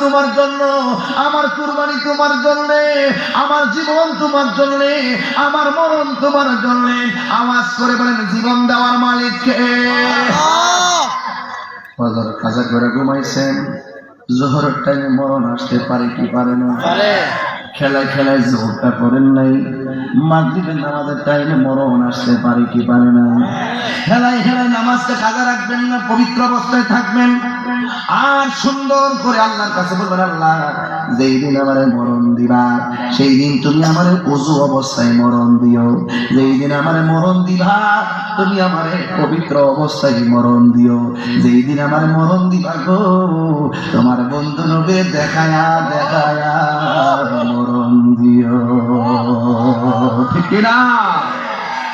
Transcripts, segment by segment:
তোমার জন্য আমার কুরবানি তোমার জন্য আমার জীবন তোমার জন্য আমার মরণ তোমার জন্য। আওয়াজ করে বলেন জীবন দেওয়ার মালিককে। ফজর কাজা করে ঘুমাইছেন। জোহরের টাইমে মরণ আসতে পারে কি পারে না? খেলায় খেলায় জোহরটা করেন নাই। মাগরিবের নামাজের টাইমে মরণ আসতে পারে কি পারে না? খেলায় খেলায় নামাজটা কাজা রাখবেন না পবিত্র অবস্থায় থাকবেন। আর সুন্দর করে আল্লাহর কাছে বলবেন, আল্লাহ, যেই দিন আমারে মরণ দিবা, সেই দিন তুমি আমারে অজু অবস্থায় মরণ দিও। যেই দিন আমারে মরণ দিবা, তুমি আমারে পবিত্র অবস্থায় মরণ দিও। যেই দিন আমার মরণ দিবা গো, তোমার বন্ধু নবে দেখায়া দেখায়া, মরণ দিও। ঠিক না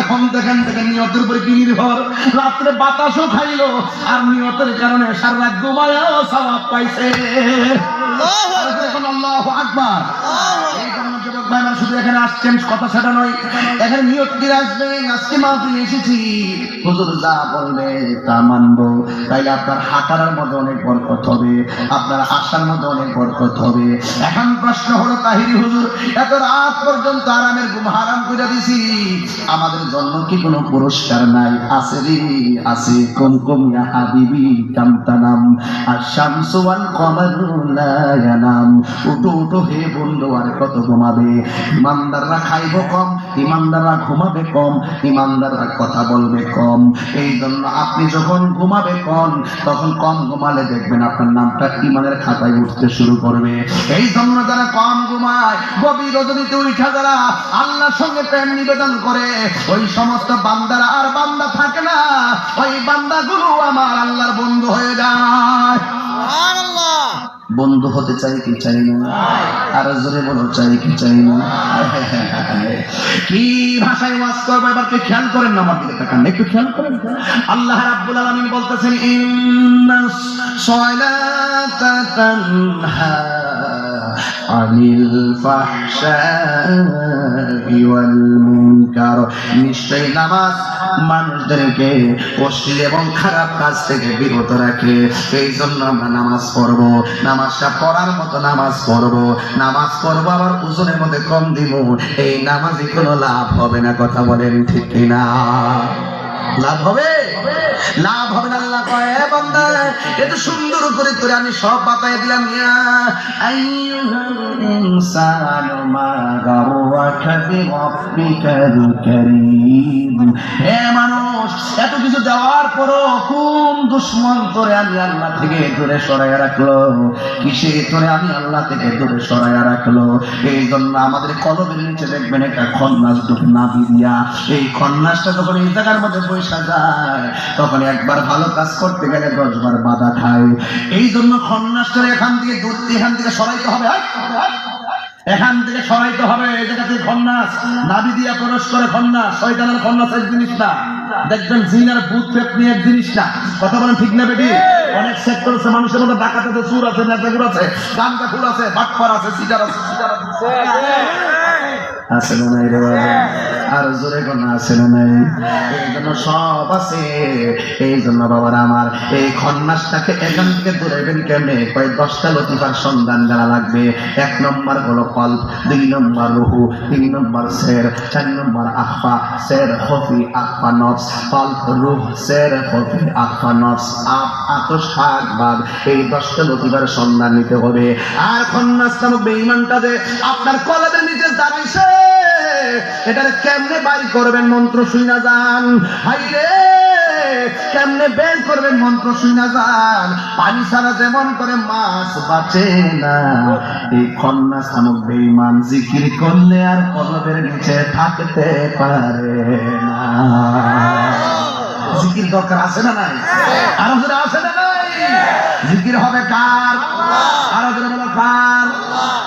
এখন দেখেন দেখেন নিয়তের উপরে কি নির্ভর? রাত্রে বাতাসও খাইলো আর নিয়তের কারণে সারা রাত ঘুমায়ও সওয়াব পাইছে। এখন আল্লাহ আকবার। জন্য শুধু এখানে আসছেন, কথা সেটা নয়। এখানে নিয়ত আজকে এসেছি। হুজুর যা তা মানবো। তাই আপনার হাঁটার মধ্যে অনেক বরকত হবে, আপনার আসার মধ্যে অনেক বরকত হবে। এখন প্রশ্ন হলো, তাহিরি হুজুর, এত রাত পর্যন্ত আরামের ঘুম হারাম করে দিছি। আমাদের জন্য কি কোনো পুরস্কার নাই? আছে রে, আছে কুম কুম হাবিবি কামতানাম আর শামসু ওয়াল কমারু লা ইয়ানাম উঠো উঠো হে বন্ধু, আর কত ঘুমাবে? ইমানদাররা খাইব কম, ইমানদাররা ঘুমাবে কম, ইমানদাররা কথা বলবে কম। এই জন্য আপনি যখন ঘুমাবে কম, তখন কম ঘুমালে দেখবেন আপনার নামটা ইমানের খাতায় উঠতে শুরু করবে। এই জন্য যারা কম ঘুমায়, গভীর রজনীতে উঠা যারা আল্লাহর সঙ্গে প্রেম নিবেদন করে, ওই সমস্ত বান্দারা আর বান্দা থাকে না, ওই বান্দাগুলো আমার আল্লাহর বন্ধু হয়ে যায়। বন্ধু হতে চাই কি চাই না? আর জোরে বলো, চাই কি চাই না? কি ভাষায় ওয়াজ করব? এবার কি খেয়াল করেন না আমার দিকে তাকান, একটু খেয়াল করেন। আল্লাহ রাব্বুল আলামিন বলতেছেন, ইন্নাস সালাতা তানহা ফাহশাই ওয়াল মুনকার নিশ্চয়ই নামাজ মানুষদেরকে অশ্লীল এবং খারাপ কাজ থেকে বিরত রাখে। এই জন্য আমরা নামাজ পড়ব। নামাজটা পড়ার মতো নামাজ পড়ব। নামাজ পড়ব আবার ওজনের মধ্যে কম দিব। এই নামাজে কোনো লাভ হবে না, কথা বলেন ঠিক কিনা? লাভ হবে? না আল্লাহ কয় বান্দা এত সুন্দর করে তোরে আমি সব বাতায় দিলাম ইয়া আইয়ুহাল ইনসানু মা গাররাকা বিরাব্বিকাল কারীম হে মানুষ, এত কিছু দেওয়ার পরও কোন দুশ্মন তোরে আমি আল্লাহ থেকে দূরে সরাইয়া রাখল? কিসে তোরে আমি আল্লাহ থেকে দূরে সরাইয়া রাখল? এই জন্য আমাদের কলবের নিচে দেখবেন একটা খন্নাস ঢুকে নাবি দিয়া। এই খন্নাসটা যখন এই মধ্যে বৈশা যায়, তখন একবার ভালো কাজ করতে গেলে দশবার বাধা খায়। এই জন্য খন্নাসটা এখান থেকে দূর এখান থেকে সরাইতে হবে। হাই। এখান থেকে সরাইতে হবে, এই জায়গা থেকে খন্নাস। নাবি দিয়া প্রবেশ করে খন্নাস, শয়তানের খন্নাস এক জিনিস না। দেখবেন জিনার ভূত প্রেত নিয়ে এক জিনিস না। কথা বলেন ঠিক না বেটি? অনেক সেক্টর আছে মানুষের মধ্যে ডাকাত আছে চুর আছে, নেতাগুর আছে গান ফুল আছে, বাটপার আছে সিটার আছে সিটার আছে। আছে না নাই রে বাবা? আর জোরে কোন আছে না নাই? এই জন্য সব আছে। এই জন্য বাবার আমার, এই খন্নাসটাকে এখান থেকে দূরাইবেন কেমনে? কয় দশটা লতিফার সন্ধান জানা লাগবে। এক নম্বর হলো কল্প, দুই নম্বর রুহু, তিন নম্বর শের চার নম্বর আফা শের হফি আফা নফস। কল্প, রুহ শের হফি আফা নফস। আপ আতস শাক বাদ। এই দশটা লতিফার সন্ধান নিতে হবে। আর খন্নাস নামক বেঈমানটা যে আপনার কলেজের নিচে দাঁড়াইছে এটার কেমনে বাড়ি করবেন মন্ত্র শুই না যান? হাইরে, কেমনে বের করবেন মন্ত্র শুই না যান? পানি ছাড়া যেমন করে মাছ বাঁচে না। এই কন্যা সামক বেইমান জিকির করলে আর কলবের নিচে থাকতে পারে না। জিকির দরকার আছে না নাই? আরও জোরে আছে না নাই? জিকির হবে কার? আরও জোরে বলো কার?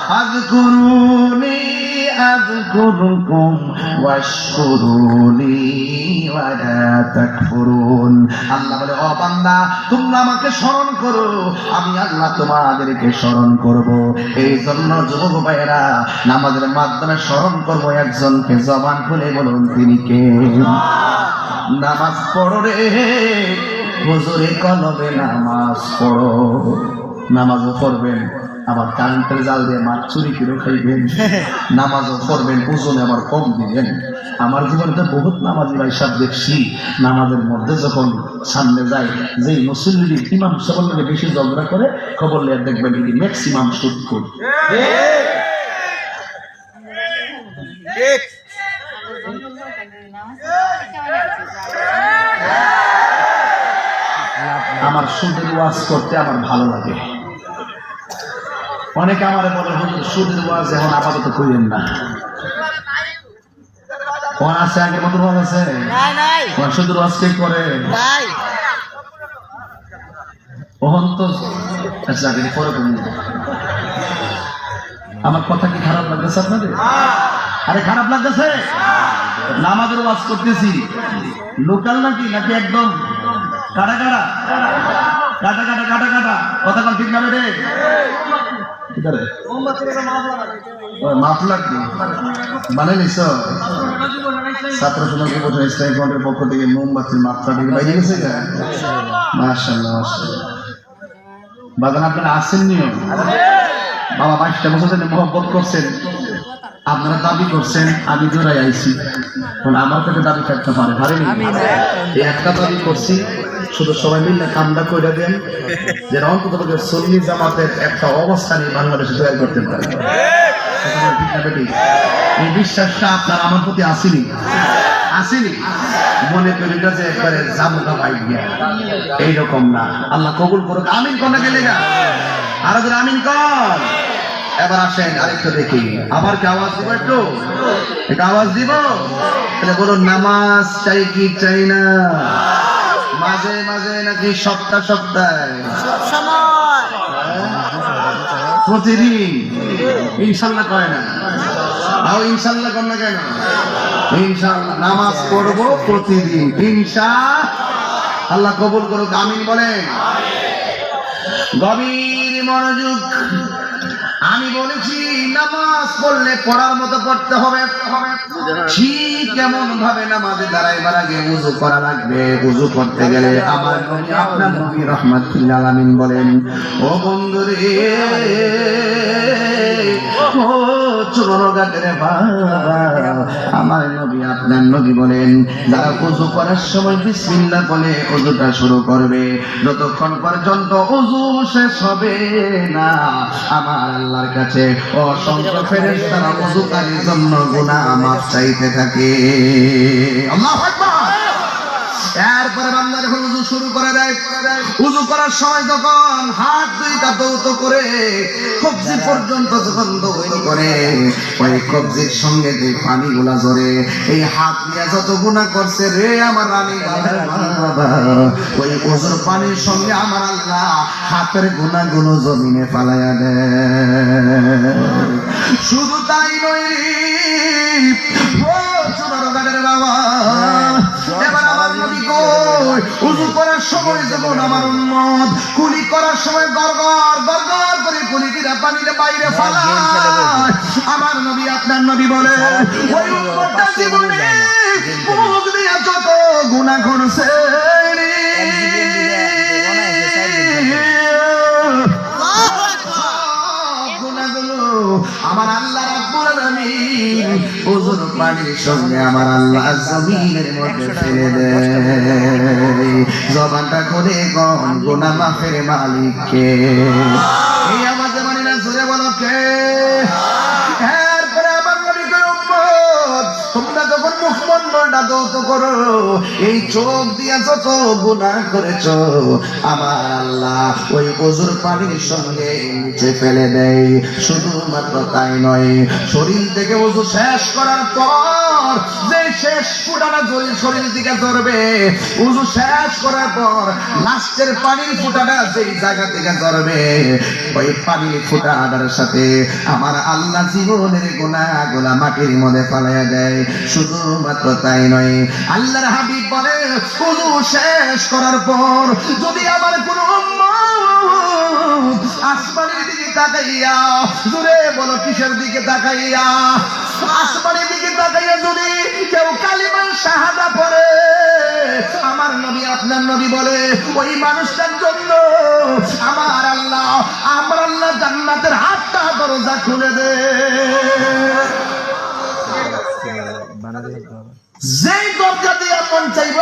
আজকুরুনি আজকুরুকুম ওয়াশকুরুনি ওয়ালা তাকফুরুন। আল্লাহ বলে, ও বান্দা, তোমরা আমাকে স্মরণ করো। আমি আল্লাহ তোমাদেরকে স্মরণ করব। এই জন্য যুবক ভাইয়েরা, নামাজের মাধ্যমে স্মরণ করব। একজনকে জবান খুলে বলুন, তিনি কে? নামাজ পড়ো রে, হুজুরে কলবে নামাজ পড়ো। নামাজও পড়বেন। আবার কারেন্টের জাল দিয়ে মাছ চুরি করে খাইবেন। নামাজও পড়বেন, ওজনে আবার কম দিবেন। আমার জীবনে তো বহুত নামাজি ভাই সব দেখছি, নামাজের মধ্যে যখন সামনে যায় যে মুসল্লি ইমাম লোকে বেশি ঝগড়া করে, খবর লিয়ে দেখবেন কি ম্যাক্সিমাম সুদ করে আমার সুদের ওয়াজ করতে আমার ভালো লাগে। অনেকে আমার বলে হুজুর সুদের ওয়াজ এখন আপাতত করিলেন না। কোন আছে আগের মতো ওয়াজ আছে? কোন সুদের ওয়াজ কে করে? ওহন তো আচ্ছা আগে পরে আমার কথা কি খারাপ লাগতেছে আপনাদের? আরে খারাপ লাগতেছে? নামাজের ওয়াজ করতেছি। লোকাল নাকি নাকি একদম কারা কাটা কাটা কাটা কাটা কাটা কথা ঠিক না রে মাফ লাগবে। মানে নিছ? ছাত্র সমাজ সংগঠন ইসলামী ফ্রন্টের পক্ষ থেকে মোমবাতির মাত্রা থেকে বাইরে গেছে মাশাল্লাহ মাশাল্লাহ বাগান আপনারা আসেননিও বাবা বাইশটা বছর ধরে মহব্বত করছেন। আপনারা দাবি করছেন আমি জোড়াই আইছি। আমার কাছে দাবি থাকতে পারে পারেনি। একটা দাবি করছি শুধু সবাই মিলে কামটা করে দেন যে অন্তত সন্নি জামাতের একটা অবস্থানে বাংলাদেশে তৈরি করতে পারে। না? এই বিশ্বাসটা আপনার আমার প্রতি আসেনি? আসেনি? মনে করি না যে একবারে জামুকা এইরকম না। আল্লাহ কবুল করুক। আমিন কোনে গেলে গা। আর আমিন কর। এবার আসেন, আরেকটু দেখি। আবার কি আওয়াজ দিব একটু? একটু আওয়াজ দিব? তাহলে বলুন, নামাজ চাই কি চাই না? মাঝে মাঝে নাকি সপ্তাহ সপ্তাহে। প্রতিদিন। ইনশাল্লাহ কয় না। তাও ইনশাল্লাহ কর না কেন? ইনশাল্লাহ নামাজ পড়ব প্রতিদিন। ইনশা আল্লাহ কবুল করুক। আমিন বলেন। গভীর মনোযোগ আমি বলেছি, নামাজ পড়লে পড়ার মতো পড়তে হবে। ঠিক কেমন ভাবে নামাজে দাঁড়াইবার আগে উজু করা লাগবে। উজু করতে গেলে আমার নবী আপনার নবী রহমাতুল্লাহ আলামিন বলেন, ও বন্ধু রে আমার নবী আপনার নবী বলেন, যারা উজু করার সময় বিসমিল্লাহ বলে উজুটা শুরু করবে। যতক্ষণ পর্যন্ত উজু শেষ হবে না, আমার আল্লাহর কাছে। অসংখ্য ফেরেশতারা উজুকারীর জন্য গুনাহ মাফ চাইতে থাকে। আল্লাহু আকবার। এরপরে বান্দা যখন উজু শুরু করে দেয়, উজু করার সময় যখন হাত দুইটা দৌত করে কবজি পর্যন্ত যখন দৌড়ি করে, ওই কবজির সঙ্গে যে পানিগুলা জরে এই হাত নিয়ে যত গুণা করছে রে আমার রানী ওই উজুর পানির সঙ্গে আমার আল্লাহ হাতের গুণাগুলো জমিনে পালাইয়া দেয়। শুধু তাই নয় যখন আমার কুলি করার সময় গরগর গরগর করে কুলি দিরা পানিতে বাইরে ফালায় আমার নবী আপনার নবী বলে ওই উম্মতটা জীবনে মুখ দিয়া যত গুণা করছে পানির সঙ্গে আমার আল্লাহ জমিনের মধ্যে ফেলে দেয়। জবানটা করে গন গোনা মাফের মালিককে। এই আমাদের জোরে বলো কে? এরপরে আমার তোমরা যখন এই চোখ দিয়া যত গুণা করেছ, আমার আল্লাহ ওই পানির সঙ্গে ফেলে দেয়। শুধুমাত্র তাই নয়, শরীর থেকে শেষ করার পর যে শেষ জল শরীর দিকে ধরবে উজু শেষ করার পর লাস্টের পানির যেই জায়গা থেকে ধরবে, ওই পানির ফুটাটার সাথে আমার আল্লাহ জীবনের গুণা গোলা মাটির মধ্যে পালাইয়া দেয়। শুধুমাত্র তাই নয় আল্লাহর হাবিব বলে উজু শেষ করার পর যদি আমার কোনো আসমানের দিকে তাকাইয়া জুড়ে বলো কিসের দিকে তাকাইয়া? আসমানের দিকে তাকাইয়া যদি কেউ কালিমান শাহাদা পড়ে, আমার নবী, আপনার নবী বলে, ওই মানুষটার জন্য আমার আল্লাহ আমার আল্লাহ জান্নাতের হাতটা দরজা খুলে দে। যেই দরজা দিয়ে মন চাইব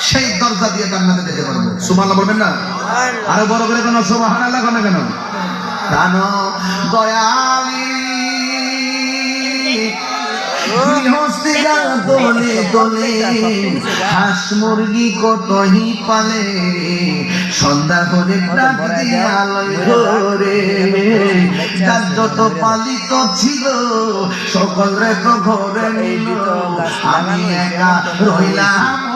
সেই দরজা দিয়ে জান্নাতে যেতে পারব। সুবহানাল্লাহ বলবেন না? আরও বড় করে কেন সুবহানাল্লাহ কেন? কেন? জানো দয়ালি গৃহস্থিরা দলে দলে হাঁস মুরগি কতহি পালে? সন্ধ্যা হলে ডাক আলোয় ঘরে যত পালিত ছিল, সকলে তো ঘরে নিল। আমি একা রইলাম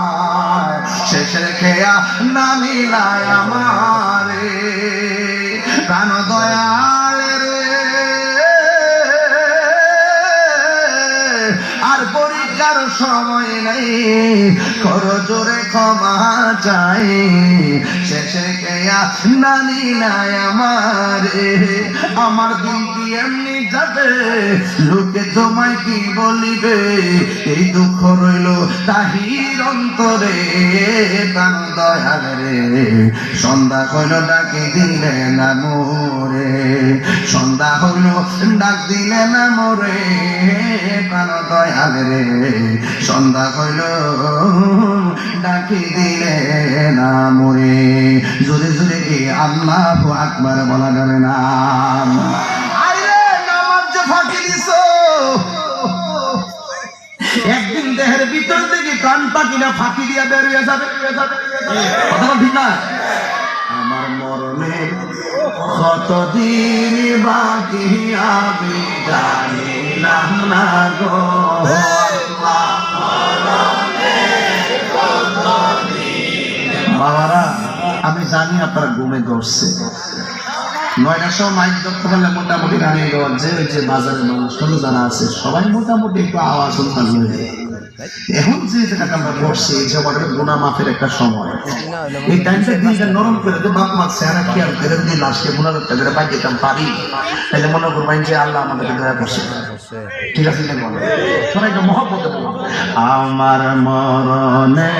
শেষের খেয়া নামিলায় আমারে। প্রাণ দয়াল আর পরীক্ষার সময় নাই। কর জোরে ক্ষমা চাই। শেষে কেয়া নানি নাই আমার। আমার দিন কি এমনি যাবে? লোকে তোমায় কি বলিবে? এই দুঃখ রইল তাহির অন্তরে, প্রাণ দয়াল রে। সন্ধ্যা হইল ডাকে দিলে না মোরে। সন্ধ্যা হইল ডাক দিলে না মোরে, প্রাণ দয়াল রে। সন্ধ্যা হইল ডাকি দিলে না মোরে। জোরে জোরে কি আল্লাহ আকবার বলা যাবে না? একদিন দেহের ভিতর থেকে প্রাণ পাখিরা ফাঁকি দিয়া বের হয়ে যাবে কথা ঠিক না? আমার মরণে কতদিন বাকি আমি জানিলাম না গো। বাবারা, আমি জানি আপনারা ঘুমে ধরছে নয়টার মাইক দক্ষ করলে মোটামুটি ওই যে বাজারের মানুষগুলো যারা আছে? সবাই মোটামুটি একটু আওয়াজ উত্তাল হয়ে যায় এখন যে আমরা গুণা মাফের একটা সময়। এই টাইমটা নরম করে তো বাপ মা চেহারা লাস্টে গুণা করতে করে যেতাম, পারি। তাহলে মনে করবেন যে আল্লাহ আমাদেরকে দয়া করছে। ঠিক আছে সবাই একটা মহব্বতে আমার মরণে